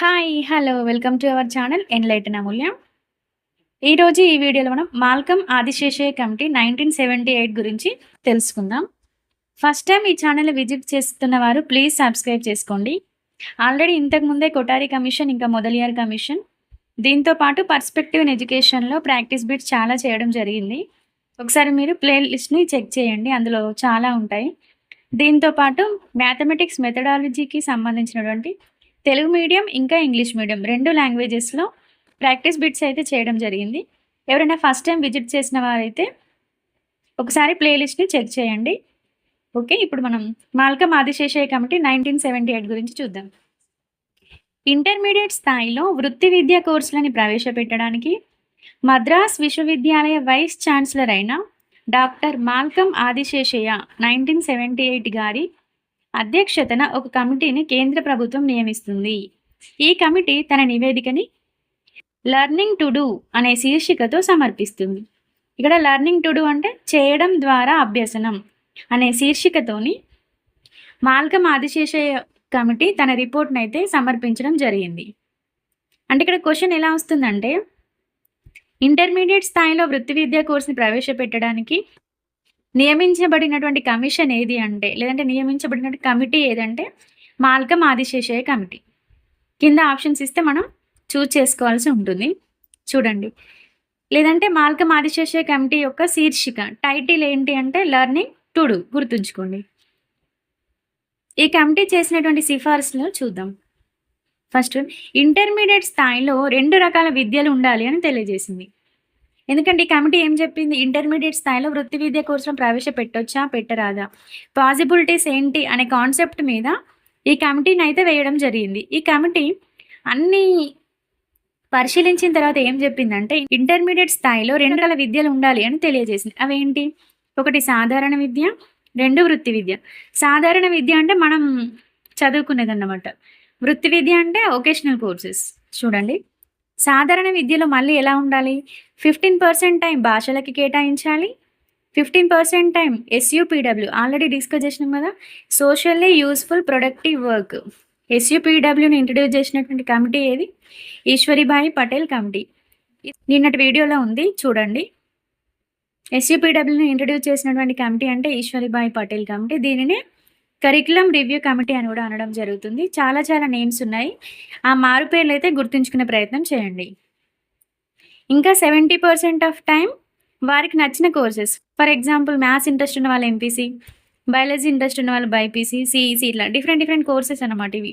Hi hello welcome to our channel enlighten Amulya ఈరోజు ఈ వీడియోలో మనం Malcolm Adiseshiah committee nineteen seventy eight గురించి తెలుసుకుందాం. ఫస్ట్ టైం ఈ ఛానల్ విజిట్ చేస్తున్న వారు ప్లీజ్ సబ్స్క్రైబ్ చేసుకోండి. ఆల్రెడీ ఇంతకు ముందే కొటారి కమిషన్ ఇంకా మొదలియార్ కమిషన్. దీంతో పాటు పర్స్పెక్టివ్ ఇన్ ఎడ్యుకేషన్లో ప్రాక్టీస్ బిట్స్ చాలా చేయడం జరిగింది. ఒకసారి మీరు ప్లే లిస్ట్ని చెక్ చేయండి అందులో చాలా ఉంటాయి. దీంతో పాటు మ్యాథమెటిక్స్ మెథడాలజీకి సంబంధించినటువంటి తెలుగు మీడియం ఇంకా ఇంగ్లీష్ మీడియం రెండు లాంగ్వేజెస్లో ప్రాక్టీస్ బిట్స్ అయితే చేయడం జరిగింది. ఎవరైనా ఫస్ట్ టైం విజిట్ చేసిన వారైతే ఒకసారి ప్లేలిస్ట్ని చెక్ చేయండి. ఓకే ఇప్పుడు మనం Malcolm Adiseshiah committee nineteen seventy eight గురించి చూద్దాం. ఇంటర్మీడియట్ స్థాయిలో వృత్తి విద్యా కోర్సులని ప్రవేశపెట్టడానికి మద్రాస్ విశ్వవిద్యాలయ వైస్ ఛాన్సలర్ అయిన doctor Malcolm Adiseshiah nineteen seventy eight గారి అధ్యక్షతన ఒక కమిటీని కేంద్ర ప్రభుత్వం నియమిస్తుంది. ఈ కమిటీ తన నివేదికని లర్నింగ్ టు డూ అనే శీర్షికతో సమర్పిస్తుంది. ఇక్కడ లర్నింగ్ టు డూ అంటే చేయడం ద్వారా అభ్యసనం అనే శీర్షికతోని మాల్కం ఆదిశేషయ్య కమిటీ తన రిపోర్ట్ని అయితే సమర్పించడం జరిగింది. అంటే ఇక్కడ క్వశ్చన్ ఎలా వస్తుందంటే ఇంటర్మీడియట్ స్థాయిలో వృత్తి విద్యా కోర్సుని ప్రవేశపెట్టడానికి నియమించబడినటువంటి కమిషన్ ఏది అంటే లేదంటే నియమించబడినటువంటి కమిటీ ఏదంటే మాల్కం ఆదిశేషయ్య కమిటీ. కింద ఆప్షన్స్ ఇస్తే మనం చూజ్ చేసుకోవాల్సి ఉంటుంది. చూడండి. లేదంటే మాల్కం ఆదిశేషయ్య కమిటీ యొక్క శీర్షిక టైటిల్ ఏంటి అంటే లర్నింగ్ టు డూ గుర్తుంచుకోండి. ఈ కమిటీ చేసినటువంటి సిఫార్సులు చూద్దాం. ఫస్ట్ ఇంటర్మీడియట్ స్థాయిలో రెండు రకాల విద్యలు ఉండాలి అని తెలియజేసింది. ఎందుకంటే ఈ కమిటీ ఏం చెప్పింది? ఇంటర్మీడియట్ స్థాయిలో వృత్తి విద్య కోర్సులను ప్రవేశపెట్టొచ్చా? పెట్టరాదా? పాసిబిలిటీస్ ఏంటి? అనే కాన్సెప్ట్ మీద ఈ కమిటీని అయితే వేయడం జరిగింది. ఈ కమిటీ అన్ని పరిశీలించిన తర్వాత ఏం చెప్పిందంటే ఇంటర్మీడియట్ స్థాయిలో రెండు రకాల విద్యలు ఉండాలి అని తెలియజేసింది. అవేంటి? ఒకటి సాధారణ విద్య రెండు వృత్తి విద్య. సాధారణ విద్య అంటే మనం చదువుకునేది అన్నమాట వృత్తి విద్య అంటే ఒకేషనల్ కోర్సెస్ చూడండి. సాధారణ విద్యలో మళ్ళీ ఎలా ఉండాలి? ఫిఫ్టీన్ పర్సెంట్ టైం భాషలకి కేటాయించాలి. Fifteen percent time SUPW already discuss చేసినాం కదా? Socially useful productive work. ఎస్యూపీడబ్ల్యూని introduce చేసినటువంటి కమిటీ ఏది? ఈశ్వరిభాయి పటేల్ కమిటీ. నిన్నటి వీడియోలో ఉంది చూడండి. ఎస్యూపీడబ్ల్యూని ఇంట్రడ్యూస్ చేసినటువంటి కమిటీ అంటే ఈశ్వరిభాయి పటేల్ కమిటీ. దీనిని కరికులం రివ్యూ కమిటీ అని కూడా అనడం జరుగుతుంది. చాలా చాలా నేమ్స్ ఉన్నాయి. ఆ మారు పేర్లు అయితే గుర్తుంచుకునే ప్రయత్నం చేయండి. ఇంకా సెవెంటీ పర్సెంట్ ఆఫ్ టైం వారికి నచ్చిన courses. For example maths interest ఉన్న వాళ్ళు ఎంపీసీ బయాలజీ ఇంట్రెస్ట్ ఉన్న వాళ్ళు బైపీసీ సిఈసీ ఇట్లా డిఫరెంట్ డిఫరెంట్ కోర్సెస్ అనమాట ఇవి.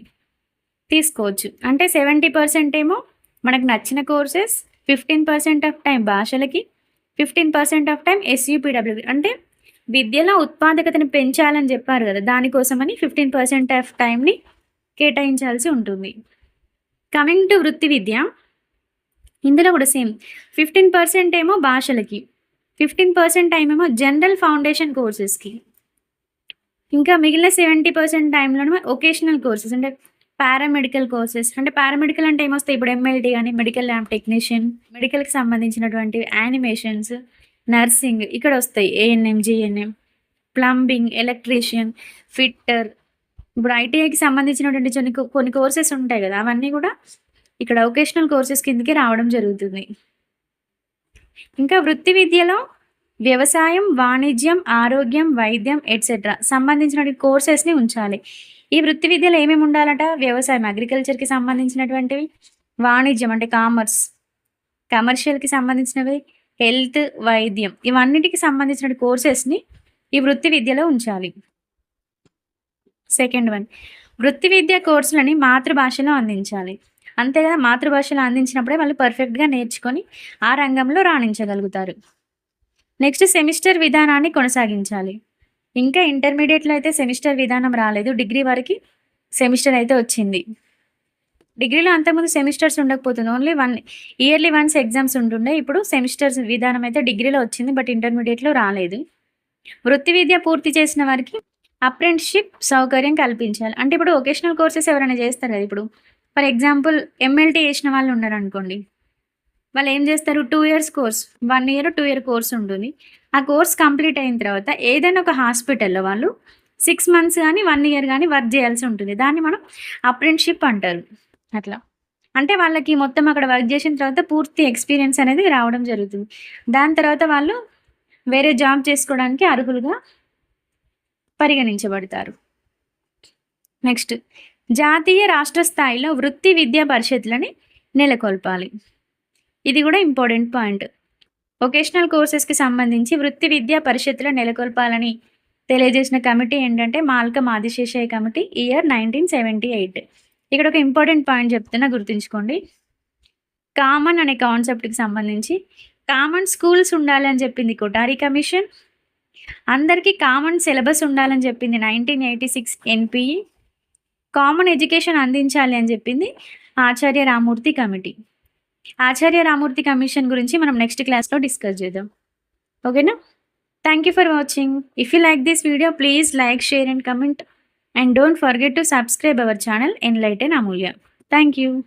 తీసుకోవచ్చు. అంటే సెవెంటీ పర్సెంట్ ఏమో మనకు నచ్చిన courses fifteen percent of time భాషలకి fifteen percent of time SUPW అంటే విద్యలో ఉత్పాదకతను పెంచాలని చెప్పారు కదా దానికోసమని ఫిఫ్టీన్ పర్సెంట్ ఆఫ్ టైంని కేటాయించాల్సి ఉంటుంది. కమింగ్ టు వృత్తి విద్య ఇందులో కూడా సేమ్ ఫిఫ్టీన్ పర్సెంట్ ఏమో భాషలకి ఫిఫ్టీన్ పర్సెంట్ టైం ఏమో జనరల్ ఫౌండేషన్ కోర్సెస్కి ఇంకా మిగిలిన సెవెంటీ పర్సెంట్ టైంలోనే ఒకేషనల్ కోర్సెస్ అంటే పారామెడికల్ కోర్సెస్ అంటే పారామెడికల్ అంటే ఏమొస్తాయి? ఇప్పుడు ఎంఎల్టీ కానీ మెడికల్ ల్యాబ్ టెక్నీషియన్ మెడికల్కి సంబంధించినటువంటి యానిమేషన్స్ నర్సింగ్ ఇక్కడ వస్తాయి ANM GNM plumbing electrician fitter ఇప్పుడు ఐటీఐకి సంబంధించినటువంటి కొన్ని కొన్ని కోర్సెస్ ఉంటాయి కదా అవన్నీ కూడా ఇక్కడ వొకేషనల్ కోర్సెస్ కిందకి రావడం జరుగుతుంది. ఇంకా వృత్తి విద్యలో వ్యవసాయం వాణిజ్యం ఆరోగ్యం వైద్యం ఎట్సెట్రా సంబంధించిన కోర్సెస్ని ఉంచాలి. ఈ వృత్తి విద్యలో ఏమేమి ఉండాలట? వ్యవసాయం అగ్రికల్చర్కి సంబంధించినటువంటివి వాణిజ్యం అంటే కామర్స్ కమర్షియల్కి సంబంధించినవి హెల్త్ వైద్యం ఇవన్నిటికి సంబంధించిన కోర్సెస్ని ఈ వృత్తి విద్యలో ఉంచాలి. సెకండ్ వన్ వృత్తి విద్య కోర్సులని మాతృభాషలో అందించాలి. అంతే కదా మాతృభాషలో అందించినప్పుడే వాళ్ళు పర్ఫెక్ట్గా నేర్చుకొని ఆ రంగంలో రాణించగలుగుతారు. నెక్స్ట్ సెమిస్టర్ విధానాన్ని కొనసాగించాలి. ఇంకా ఇంటర్మీడియట్లో అయితే సెమిస్టర్ విధానం రాలేదు. డిగ్రీ వరకు సెమిస్టర్ అయితే వచ్చింది. డిగ్రీలో అంతకుముందు semesters ఉండకపోతుంది. Only one yearly once exams ఉంటుండే ఇప్పుడు సెమిస్టర్స్ విధానం అయితే డిగ్రీలో వచ్చింది బట్ ఇంటర్మీడియట్లో రాలేదు. వృత్తి విద్య పూర్తి చేసిన వారికి అప్రెంటిషిప్ సౌకర్యం కల్పించాలి. అంటే ఇప్పుడు వొకేషనల్ కోర్సెస్ ఎవరైనా చేస్తారు కదా ఇప్పుడు. ఫర్ ఎగ్జాంపుల్ ఎంఎల్టీ చేసిన వాళ్ళు ఉన్నారు అనుకోండి వాళ్ళు ఏం చేస్తారు? Two years course one year two year course ఉంటుంది. ఆ కోర్స్ కంప్లీట్ అయిన తర్వాత ఏదైనా ఒక హాస్పిటల్లో వాళ్ళు సిక్స్ మంత్స్ కానీ వన్ ఇయర్ కానీ వర్క్ చేయాల్సి ఉంటుంది. దాన్ని మనం అప్రెంటిషిప్ అంటారు. అట్లా. అంటే వాళ్ళకి మొత్తం అక్కడ వర్క్ చేసిన తర్వాత పూర్తి ఎక్స్పీరియన్స్ అనేది రావడం జరుగుతుంది. దాని తర్వాత వాళ్ళు వేరే జాబ్ చేసుకోవడానికి అర్హులుగా పరిగణించబడతారు. నెక్స్ట్ జాతీయ రాష్ట్ర స్థాయిలో వృత్తి విద్యా పరిషత్లని నెలకొల్పాలి. ఇది కూడా ఇంపార్టెంట్ పాయింట్ వొకేషనల్ కోర్సెస్కి సంబంధించి వృత్తి విద్యా పరిషత్తులో నెలకొల్పాలని తెలియజేసిన కమిటీ ఏంటంటే Malcolm Adiseshiah committee year nineteen seventy eight ఇక్కడ ఒక ఇంపార్టెంట్ పాయింట్ చెప్తున్నా గుర్తుంచుకోండి. కామన్ అనే కాన్సెప్ట్కి సంబంధించి కామన్ స్కూల్స్ ఉండాలని చెప్పింది కొటారి కమిషన్. అందరికీ కామన్ సిలబస్ ఉండాలని చెప్పింది nineteen eighty six NPE. Common education అందించాలి అని చెప్పింది ఆచార్య రామూర్తి కమిటీ. ఆచార్య రామూర్తి కమిషన్ గురించి మనం నెక్స్ట్ క్లాస్లో డిస్కస్ చేద్దాం. ఓకేనా? Thank you for watching. If you like this video please like share and comment. and don't forget to subscribe our channel Enlighten Amulya. Thank you.